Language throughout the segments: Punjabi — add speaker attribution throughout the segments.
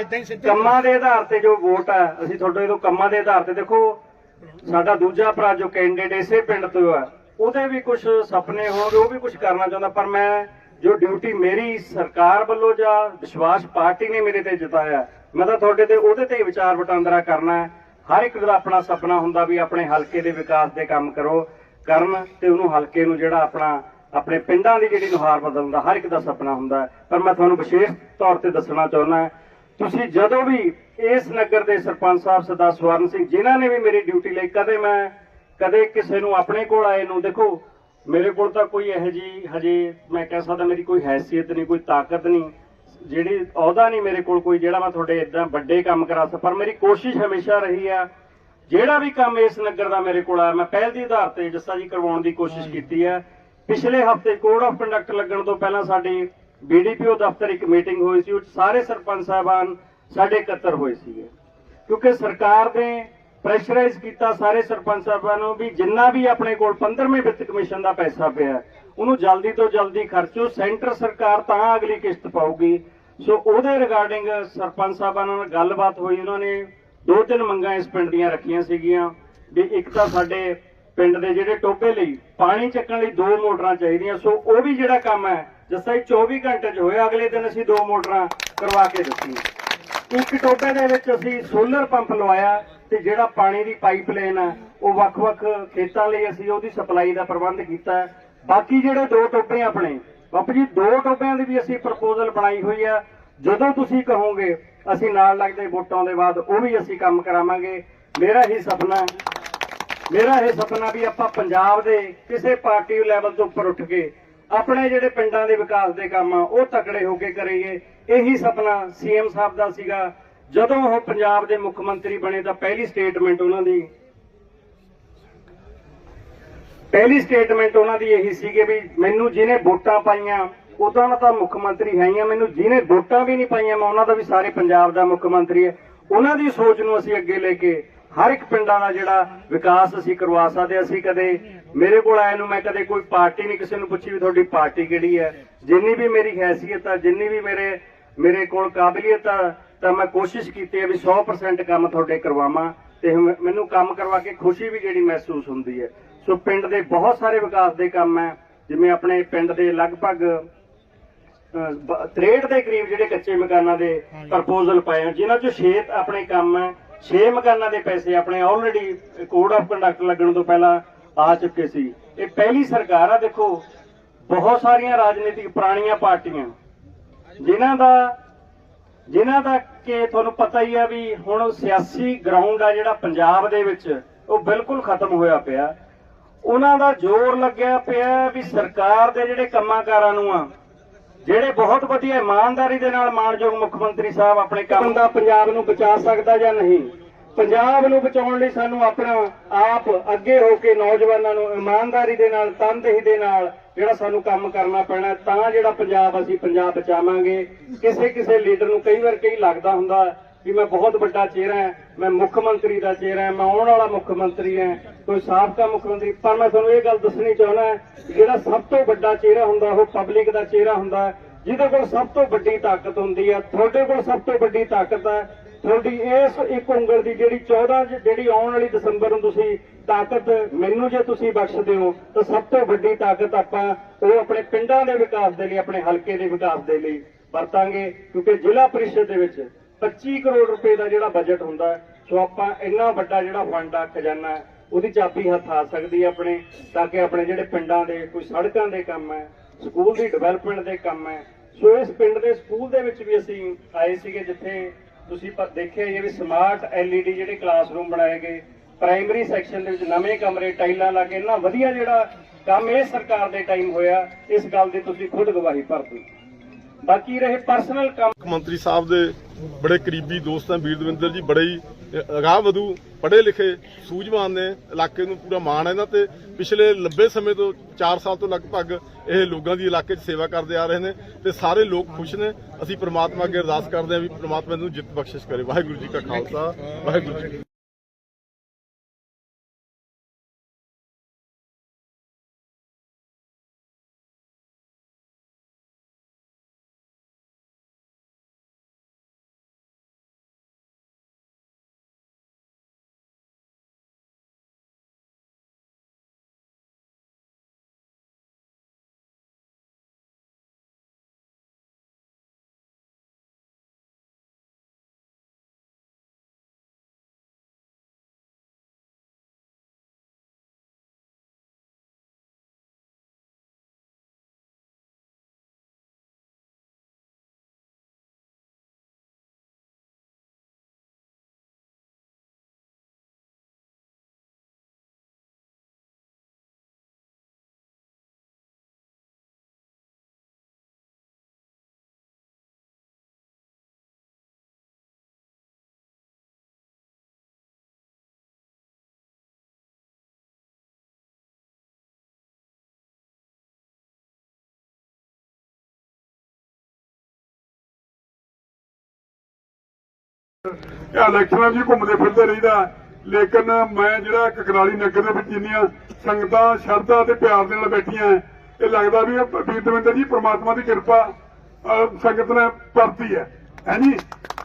Speaker 1: ਏਦਾਂ ਹੀ ਸਿੱਧੇ
Speaker 2: ਕੰਮਾਂ ਦੇ ਆਧਾਰ ਤੇ ਜੋ ਵੋਟ ਹੈ, ਅਸੀਂ ਤੁਹਾਡੇ ਤੋਂ ਕੰਮਾਂ ਦੇ ਆਧਾਰ ਤੇ ਦੇਖੋ, ਸਾਡਾ ਦੂਜਾ ਭਰਾ ਜੋ ਕੈਂਡੀਡੇਟ ਇਸੇ ਪਿੰਡ ਤੋਂ ਹੈ, ਉਹਦੇ ਵੀ ਕੁਝ ਸੁਪਨੇ ਹੋਣਗੇ, ਉਹ ਵੀ ਕੁਝ ਕਰਨਾ ਚਾਹੁੰਦਾ, ਪਰ ਮੈਂ ਜੋ ਡਿਊਟੀ ਮੇਰੀ ਸਰਕਾਰ ਵੱਲੋਂ ਜਾਂ ਵਿਸ਼ਵਾਸ ਪਾਰਟੀ ਨੇ ਮੇਰੇ ਤੇ ਜਤਾਇਆ, ਮੈਂ ਤਾਂ ਤੁਹਾਡੇ ਤੇ ਉਹਦੇ ਤੇ ਵਿਚਾਰ ਵਟਾਂਦਰਾ ਕਰਨਾ ਹਰ ਇੱਕ ਦਾ ਆਪਣਾ ਸੁਪਨਾ ਹੁੰਦਾ ਵੀ ਆਪਣੇ ਹਲਕੇ ਦੇ ਵਿਕਾਸ ਦੇ ਕੰਮ ਕਰੋ, ਕਰਨ ਤੇ ਉਹਨੂੰ ਹਲਕੇ ਨੂੰ ਜਿਹੜਾ ਆਪਣਾ, ਆਪਣੇ ਪਿੰਡਾਂ ਦੀ ਜਿਹੜੀ ਨੁਹਾਰ ਬਦਲਣ ਦਾ ਹਰ ਇੱਕ ਦਾ ਸੁਪਨਾ ਹੁੰਦਾ ਹੈ। ਪਰ ਮੈਂ ਤੁਹਾਨੂੰ ਵਿਸ਼ੇਸ਼ ਤੌਰ ਤੇ ਦੱਸਣਾ ਚਾਹੁੰਦਾ ਤੁਸੀਂ ਜਦੋਂ ਵੀ ਇਸ ਨਗਰ ਦੇ ਸਰਪੰਚ ਸਾਹਿਬ ਸਰਦਾਰ ਸਵਰਨ ਸਿੰਘ ਜਿਨ੍ਹਾਂ ਨੇ ਵੀ ਮੇਰੀ ਡਿਊਟੀ ਲਈ ਕਦੇ ਮੈਂ ਕਦੇ ਕਿਸੇ ਨੂੰ ਆਪਣੇ ਕੋਲ ਆਏ ਨੂੰ ਦੇਖੋ ਮੇਰੇ ਕੋਲ ਤਾਂ ਕੋਈ ਇਹੋ ਜੀ ਹਜੇ ਮੈਂ ਕਹਿ ਸਕਦਾ ਮੇਰੀ ਕੋਈ ਹੈਸੀਅਤ ਨਹੀਂ ਕੋਈ ਤਾਕਤ ਨਹੀਂ ਜਿਹੜੀ ਅਹੁਦਾ ਨਹੀਂ ਮੇਰੇ ਕੋਲ ਕੋਈ ਜਿਹੜਾ ਮੈਂ ਤੁਹਾਡੇ ਇਦਾਂ ਵੱਡੇ ਕੰਮ ਕਰਾ ਸਕਾਂ ਪਰ ਮੇਰੀ ਕੋਸ਼ਿਸ਼ ਹਮੇਸ਼ਾ ਰਹੀ ਆ ਜਿਹੜਾ ਵੀ ਕੰਮ ਇਸ ਨਗਰ ਦਾ ਮੇਰੇ ਕੋਲ ਆ ਮੈਂ ਪਹਿਲ ਦੀ ਆਧਾਰ ਤੇ ਜੱਸਾ ਜੀ ਕਰਵਾਉਣ ਦੀ ਕੋਸ਼ਿਸ਼ ਕੀਤੀ ਹੈ ਪਿਛਲੇ ਹਫ਼ਤੇ ਕੋਡ ਆਫ ਕੰਡਕਟ ਲੱਗਣ ਤੋਂ ਪਹਿਲਾਂ ਸਾਡੀ ਬੀਡੀਪੀਓ ਦਫ਼ਤਰ ਇੱਕ ਮੀਟਿੰਗ ਹੋਈ ਸੀ, ਉਹ ਸਾਰੇ ਸਰਪੰਚ ਸਾਹਿਬਾਨ ਸਾਡੇ ਇਕੱਤਰ ਹੋਏ ਸੀਗੇ। ਕਿਉਂਕਿ ਸਰਕਾਰ ਨੇ ਪ੍ਰੈਸ਼ਰਾਈਜ਼ ਕੀਤਾ ਸਾਰੇ ਸਰਪੰਚ ਸਾਹਿਬਾਂ ਨੂੰ ਵੀ ਜਿੰਨਾ ਵੀ ਆਪਣੇ ਕੋਲ 15ਵੇਂ ਵਿੱਤ ਕਮਿਸ਼ਨ ਦਾ ਪੈਸਾ ਪਿਆ, ਉਹਨੂੰ ਜਲਦੀ ਤੋਂ ਜਲਦੀ ਖਰਚੋ, ਸੈਂਟਰ ਸਰਕਾਰ ਤਾਂ ਅਗਲੀ ਕਿਸ਼ਤ ਪਾਊਗੀ। ਸੋ ਉਹਦੇ ਰਿਗਾਰਡਿੰਗ ਸਰਪੰਚ ਸਾਹਿਬਾਂ ਨਾਲ ਗੱਲਬਾਤ ਹੋਈ, ਉਹਨਾਂ ਨੇ ਦੋ ਤਿੰਨ ਮੰਗਾਂ ਇਸ ਪਿੰਡ ਦੀਆਂ ਰੱਖੀਆਂ ਸੀਗੀਆਂ ਵੀ ਇੱਕ ਤਾਂ ਸਾਡੇ ਪਿੰਡ ਦੇ ਜਿਹੜੇ ਟੋਭੇ ਲਈ ਪਾਣੀ ਚੱਕਣ ਲਈ ਦੋ ਮੋਟਰਾਂ ਚਾਹੀਦੀਆਂ, ਸੋ ਉਹ ਵੀ ਜਿਹੜਾ ਕੰਮ ਹੈ ਜਿਸਾ ਹੀ 24 ਘੰਟੇ 'ਚ ਹੋਇਆ, ਅਗਲੇ ਦਿਨ ਅਸੀਂ ਦੋ ਮੋਟਰਾਂ ਕਰਵਾ ਕੇ ਦਿੱਤੀਆਂ। ਇੱਕ ਟੋਬੇ ਦੇ ਵਿੱਚ ਅਸੀਂ ਸੋਲਰ ਪੰਪ ਲਵਾਇਆ ਤੇ ਜਿਹੜਾ ਪਾਣੀ ਦੀ ਪਾਈਪਲਾਈਨ ਹੈ ਉਹ ਵੱਖ-ਵੱਖ ਖੇਤਾਂ ਲਈ ਅਸੀਂ ਉਹਦੀ ਸਪਲਾਈ ਦਾ ਪ੍ਰਬੰਧ ਕੀਤਾ। ਬਾਕੀ ਜਿਹੜੇ ਦੋ ਟੋਬੇ ਆਪਣੇ, ਬਾਪੂ ਜੀ, ਦੋ ਟੋਬਿਆਂ ਦੀ ਵੀ ਅਸੀਂ ਪ੍ਰਪੋਜ਼ਲ ਬਣਾਈ ਹੋਈ ਆ। ਜਦੋਂ ਤੁਸੀਂ ਕਹੋਗੇ, ਅਸੀਂ ਨਾਲ ਲੱਗਦੇ ਵੋਟਾਂ ਦੇ ਬਾਅਦ, ਉਹ ਵੀ ਅਸੀਂ ਕੰਮ ਕਰਾਵਾਂਗੇ। ਮੇਰਾ ਹੀ ਸੁਪਨਾ, ਮੇਰਾ ਇਹ ਸੁਪਨਾ ਵੀ ਆਪਾਂ ਪੰਜਾਬ ਦੇ ਕਿਸੇ ਪਾਰਟੀ ਲੈਵਲ ਤੋਂ ਉੱਪਰ ਉੱਠ ਕੇ ਆਪਣੇ ਜਿਹੜੇ ਪਿੰਡਾਂ ਦੇ ਵਿਕਾਸ ਦੇ ਕੰਮ ਆ, ਉਹ ਤਕੜੇ ਹੋ ਕੇ ਕਰੀਏ ਇਹੀ ਸੁਪਨਾ ਸੀਐਮ ਸਾਹਿਬ ਦਾ ਸੀਗਾ। ਜਦੋਂ ਉਹ ਪੰਜਾਬ ਦੇ ਮੁੱਖ ਮੰਤਰੀ ਬਣੇ ਤਾਂ ਪਹਿਲੀ ਸਟੇਟਮੈਂਟ ਉਹਨਾਂ ਦੀ ਪਹਿਲੀ ਸਟੇਟਮੈਂਟ ਉਹਨਾਂ ਦੀ ਇਹੀ ਸੀਗੀ ਵੀ ਮੈਨੂੰ ਜਿਹਨੇ ਵੋਟਾਂ ਪਾਈਆਂ ਉਦੋਂ ਤਾਂ ਮੁੱਖ ਮੰਤਰੀ ਹੈ ਹੀ ਮੈਨੂੰ ਜਿਹਨੇ ਵੋਟਾਂ ਵੀ ਨਹੀਂ ਪਾਈਆਂ, ਮੈਂ ਉਹਨਾਂ ਦਾ ਵੀ ਸਾਰੇ ਪੰਜਾਬ ਦਾ ਮੁੱਖ ਮੰਤਰੀ ਹੈ ਉਹਨਾਂ ਦੀ ਸੋਚ ਨੂੰ ਅਸੀਂ ਅੱਗੇ ਲੈ ਕੇ ਹਰ ਇੱਕ ਪਿੰਡਾਂ ਦਾ ਜਿਹੜਾ ਵਿਕਾਸ ਅਸੀਂ ਕਰਵਾ ਸਕਦੇ। ਅਸੀਂ ਕਦੇ ਮੇਰੇ ਕੋਲ ਆਏ ਨੂੰ ਮੈਂ ਕਦੇ ਕੋਈ ਪਾਰਟੀ ਨਹੀਂ ਕਿਸੇ ਨੂੰ ਪੁੱਛੀ ਵੀ ਤੁਹਾਡੀ ਪਾਰਟੀ ਕਿਹੜੀ ਹੈ। ਜਿੰਨੀ ਵੀ ਮੇਰੀ ਹੈਸੀਅਤ ਆ ਜਿੰਨੀ ਵੀ ਮੇਰੇ ਮੇਰੇ ਕੋਲ ਕਾਬਲੀਅਤ ਆ ਤਾਂ ਮੈਂ ਕੋਸ਼ਿਸ਼ ਕੀਤੀ ਹੈ ਵੀ 100% ਕੰਮ ਤੁਹਾਡੇ ਕਰਵਾਵਾਂ ਤੇ ਮੈਨੂੰ ਕੰਮ ਕਰਵਾ ਕੇ ਖੁਸ਼ੀ ਵੀ ਜਿਹੜੀ ਮਹਿਸੂਸ ਹੁੰਦੀ ਹੈ। ਸੋ ਪਿੰਡ ਦੇ ਬਹੁਤ ਸਾਰੇ ਵਿਕਾਸ ਦੇ ਕੰਮ ਹੈ। ਜਿਵੇਂ ਆਪਣੇ ਪਿੰਡ ਦੇ ਲਗਭਗ ਅਹ, ਬ- 63 ਦੇ ਕਰੀਬ ਜਿਹੜੇ ਕੱਚੇ ਮਕਾਨਾਂ ਦੇ ਪ੍ਰਪੋਜ਼ਲ ਪਏ ਆ ਜਿਨ੍ਹਾਂ ਚੋਂ 6 ਆਪਣੇ ਕੰਮ ਹੈ। 6 ਮਕਾਨਾਂ ਦੇ ਪੈਸੇ ਆਪਣੇ ਆਲਰੇਡੀ ਕੋਡ ਆਫ ਕੰਡਕਟ ਲੱਗਣ ਤੋਂ ਪਹਿਲਾਂ ਆ ਚੁੱਕੇ ਸੀ। ਇਹ ਪਹਿਲੀ ਸਰਕਾਰ ਆ, ਦੇਖੋ, ਬਹੁਤ ਸਾਰੀਆਂ ਰਾਜਨੀਤਿਕ ਪੁਰਾਣੀਆਂ ਪਾਰਟੀਆਂ, ਜਿਨ੍ਹਾਂ ਦਾ ਜਿਨ੍ਹਾਂ ਦਾ ਕਿ ਤੁਹਾਨੂੰ ਪਤਾ ਹੀ ਆ ਵੀ ਹੁਣ ਸਿਆਸੀ ਗਰਾਊਂਡ ਆ ਜਿਹੜਾ ਪੰਜਾਬ ਦੇ ਵਿੱਚ, ਉਹ ਬਿਲਕੁਲ ਖਤਮ ਹੋਇਆ ਪਿਆ। ਉਹਨਾਂ ਦਾ ਜ਼ੋਰ ਲੱਗਿਆ ਪਿਆ ਵੀ ਸਰਕਾਰ ਦੇ ਜਿਹੜੇ ਕੰਮਾਂਕਾਰਾਂ ਨੂੰ ਆ ਜਿਹੜੇ ਬਹੁਤ ਵਧੀਆ ਇਮਾਨਦਾਰੀ ਦੇ ਨਾਲ ਮਾਨਯੋਗ ਮੁੱਖ ਮੰਤਰੀ ਸਾਹਿਬ ਆਪਣੇ ਕੰਮ ਦਾ ਪੰਜਾਬ ਨੂੰ ਬਚਾ ਸਕਦਾ ਜਾਂ ਨਹੀਂ? ਪੰਜਾਬ ਨੂੰ ਬਚਾਉਣ ਲਈ ਸਾਨੂੰ ਆਪਣਾ ਆਪ ਅੱਗੇ ਹੋ ਕੇ ਨੌਜਵਾਨਾਂ ਨੂੰ ਇਮਾਨਦਾਰੀ ਦੇ ਨਾਲ, ਤਨਦੇਹੀ ਦੇ ਨਾਲ ਜਿਹੜਾ ਸਾਨੂੰ ਕੰਮ ਕਰਨਾ ਪੈਣਾ ਤਾਂ ਜਿਹੜਾ ਪੰਜਾਬ ਅਸੀਂ ਪੰਜਾਬ ਬਚਾਵਾਂਗੇ। ਕਿਸੇ ਕਿਸੇ ਲੀਡਰ ਨੂੰ ਕਈ ਵਾਰ ਕਈ ਲੱਗਦਾ ਹੁੰਦਾ ਵੀ ਮੈਂ ਬਹੁਤ ਵੱਡਾ ਚਿਹਰਾ ਮੈਂ ਮੁੱਖ ਮੰਤਰੀ ਦਾ ਚਿਹਰਾ ਹਾਂ, ਮੈਂ ਆਉਣ ਵਾਲਾ ਮੁੱਖ ਮੰਤਰੀ ਹਾਂ, ਕੋਈ ਸਾਬਕਾ ਮੁੱਖ ਮੰਤਰੀ, ਪਰ ਮੈਂ ਤੁਹਾਨੂੰ ਇਹ ਗੱਲ ਦੱਸਣੀ ਚਾਹੁੰਦਾ ਜਿਹੜਾ ਸਭ ਤੋਂ ਵੱਡਾ ਚਿਹਰਾ ਹੁੰਦਾ, ਉਹ ਪਬਲਿਕ ਦਾ ਚਿਹਰਾ ਹੁੰਦਾ ਜਿਹਦੇ ਕੋਲ ਸਭ ਤੋਂ ਵੱਡੀ ਤਾਕਤ ਹੁੰਦੀ ਹੈ, ਤੁਹਾਡੇ ਕੋਲ ਸਭ ਤੋਂ ਵੱਡੀ ਤਾਕਤ ਹੈ, ਤੁਹਾਡੀ ਇਸ ਇੱਕ ਉਂਗਲ ਦੀ ਜਿਹੜੀ 14 ਚ ਜਿਹੜੀ ਆਉਣ ਵਾਲੀ ਦਸੰਬਰ ਨੂੰ ਤੁਸੀਂ ਤਾਕਤ ਮੈਨੂੰ ਜੇ ਤੁਸੀਂ ਬਖਸ਼ਦੇ ਹੋ, ਤਾਂ ਸਭ ਤੋਂ ਵੱਡੀ ਤਾਕਤ ਆਪਾਂ ਉਹ ਆਪਣੇ ਪਿੰਡਾਂ ਦੇ ਵਿਕਾਸ ਦੇ ਲਈ, ਆਪਣੇ ਹਲਕੇ ਦੇ ਵਿਕਾਸ ਦੇ ਲਈ ਵਰਤਾਂਗੇ, ਕਿਉਂਕਿ ਜ਼ਿਲ੍ਹਾ ਪਰਿਸ਼ਦ ਦੇ ਵਿੱਚ 25 ਕਰੋੜ ਰੁਪਏ ਦਾ ਜਿਹੜਾ ਬਜਟ ਹੁੰਦਾ ਹੈ, ਸੋ ਆਪਾਂ ਇੰਨਾ ਵੱਡਾ ਜਿਹੜਾ ਫੰਡ ਆ ਖਜ਼ਾਨਾ ਉਹਦੀ ਚਾਬੀ ਹੱਥ ਆ ਸਕਦੀ ਆਪਣੇ ਤਾਂ ਕਿ ਆਪਣੇ ਜਿਹੜੇ ਪਿੰਡਾਂ ਦੇ ਕੋਈ ਸੜਕਾਂ ਦੇ ਕੰਮ ਹੈ ਸਕੂਲ ਦੀ ਡਿਵੈਲਪਮੈਂਟ ਦੇ ਕੰਮ ਹੈ। ਸੋ ਇਸ ਪਿੰਡ ਦੇ ਸਕੂਲ ਦੇ ਵਿੱਚ ਵੀ ਅਸੀਂ ਆਏ ਸੀਗੇ ਜਿੱਥੇ ਤੁਸੀਂ ਪਰ ਦੇਖਿਆ ਇਹ ਵੀ ਸਮਾਰਟ ਐਲਈਡੀ ਜਿਹੜੇ ਕਲਾਸਰੂਮ ਬਣਾਏ ਗਏ ਪ੍ਰਾਇਮਰੀ ਸੈਕਸ਼ਨ ਦੇ ਵਿੱਚ ਨਵੇਂ ਕਮਰੇ ਟਾਈਲਾਂ ਲਾ ਕੇ ਇੰਨਾ ਵਧੀਆ ਜਿਹੜਾ ਕੰਮ ਇਹ ਸਰਕਾਰ ਦੇ ਟਾਈਮ ਹੋਇਆ ਇਸ ਗੱਲ ਦੀ ਤੁਸੀਂ ਖੁਦ ਗਵਾਹੀ ਭਰਦੇ ਬਾਕੀ ਰਹੇ ਪਰਸਨਲ ਕੰਮ।
Speaker 3: ਮੰਤਰੀ ਸਾਹਿਬ ਦੇ ਬੜੇ ਕਰੀਬੀ ਦੋਸਤ ਹਨ ਵੀਰ ਦਵਿੰਦਰ ਜੀ, ਬੜੇ ਹੀ ਅਗਾਹ ਵਧੂ ਪੜ੍ਹੇ ਲਿਖੇ, ਸੂਝਵਾਨ ਨੇ, ਇਲਾਕੇ ਨੂੰ ਪੂਰਾ ਮਾਣ ਹੈ ਇਹਨਾਂ ਤੇ। ਪਿਛਲੇ ਲੰਬੇ ਸਮੇਂ ਤੋਂ 4 ਸਾਲ ਤੋਂ ਲਗਭਗ ਇਹ ਲੋਕਾਂ ਦੀ ਇਲਾਕੇ 'ਚ ਸੇਵਾ ਕਰਦੇ ਆ ਰਹੇ ਨੇ ਤੇ ਸਾਰੇ ਲੋਕ ਖੁਸ਼ ਨੇ। ਅਸੀਂ ਪ੍ਰਮਾਤਮਾ ਅੱਗੇ ਅਰਦਾਸ ਕਰਦੇ ਹਾਂ ਵੀ ਪ੍ਰਮਾਤਮਾ ਇਹਨੂੰ ਜਿੱਤ ਬਖਸ਼ਿਸ਼ ਕਰੇ। ਵਾਹਿਗੁਰੂ ਜੀ ਕਾ ਖਾਲਸਾ, ਵਾਹਿਗੁਰੂ ਜੀ
Speaker 1: ਇਲੈਕਸ਼ਨਾਂ 'ਚ ਘੁੰਮਦੇ ਫਿਰਦੇ ਰਹੀਦਾ। ਲੇਕਿਨ ਮੈਂ ਜਿਹੜਾ ਕਕਰਾਲੀ ਨਗਰ ਦੇ ਵਿੱਚ ਜਿੰਨੀਆਂ ਸੰਗਤਾਂ, ਸ਼ਰਧਾ ਤੇ ਪਿਆਰ ਦੇ ਨਾਲ ਬੈਠੀਆਂ, ਇਹ ਲੱਗਦਾ ਵੀ ਵੀਰ ਦਵਿੰਦਰ ਜੀ ਪ੍ਰਮਾਤਮਾ ਦੀ ਕਿਰਪਾ ਸੰਗਤ ਨੇ ਪਰਤੀ ਹੈ। ਹੈਨੀ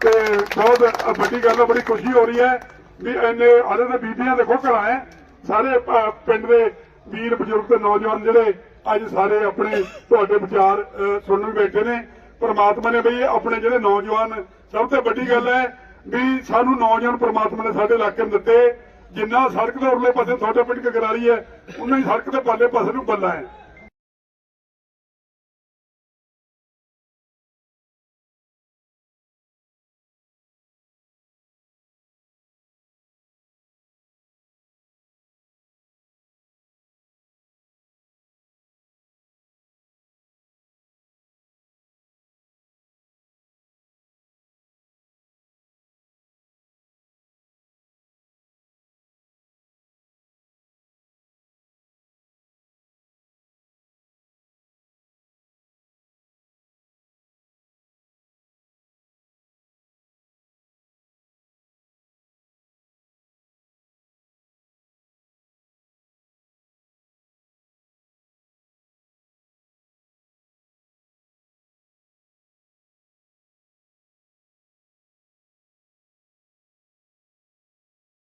Speaker 1: ਤੇ ਬਹੁਤ ਵੱਡੀ ਗੱਲ ਹੈ, ਬੜੀ ਖੁਸ਼ੀ ਹੋ ਰਹੀ ਹੈ ਵੀ ਇੰਨੇ ਹਾਲੇ ਤਾਂ ਬੀਬੀਆਂ ਦੇਖੋ ਘਰਾਂ ਹੈ। ਸਾਰੇ ਪਿੰਡ ਦੇ ਵੀਰ, ਬਜ਼ੁਰਗ ਤੇ ਨੌਜਵਾਨ ਜਿਹੜੇ ਅੱਜ ਸਾਰੇ ਆਪਣੇ ਤੁਹਾਡੇ ਵਿਚਾਰ ਸੁਣਨ ਬੈਠੇ ਨੇ। ਪ੍ਰਮਾਤਮਾ ਨੇ ਬਈ ਆਪਣੇ ਜਿਹੜੇ ਨੌਜਵਾਨ, ਸਭ ਤੋਂ ਵੱਡੀ ਗੱਲ ਹੈ ਵੀ ਸਾਨੂੰ ਨੌਜਵਾਨ ਪਰਮਾਤਮਾ ਨੇ ਸਾਡੇ ਇਲਾਕੇ ਨੂੰ ਦਿੱਤੇ। ਜਿੰਨਾ ਸੜਕ ਦੇ ਉਰਲੇ ਪਾਸੇ ਤੁਹਾਡੇ ਪਿੰਡ ਕਕਰਾਲੀ ਹੈ, ਉਨਾ ਹੀ ਸੜਕ ਦੇ ਪਾਲੇ ਪਾਸੇ ਨੂੰ ਬੱਲਾ ਹੈ।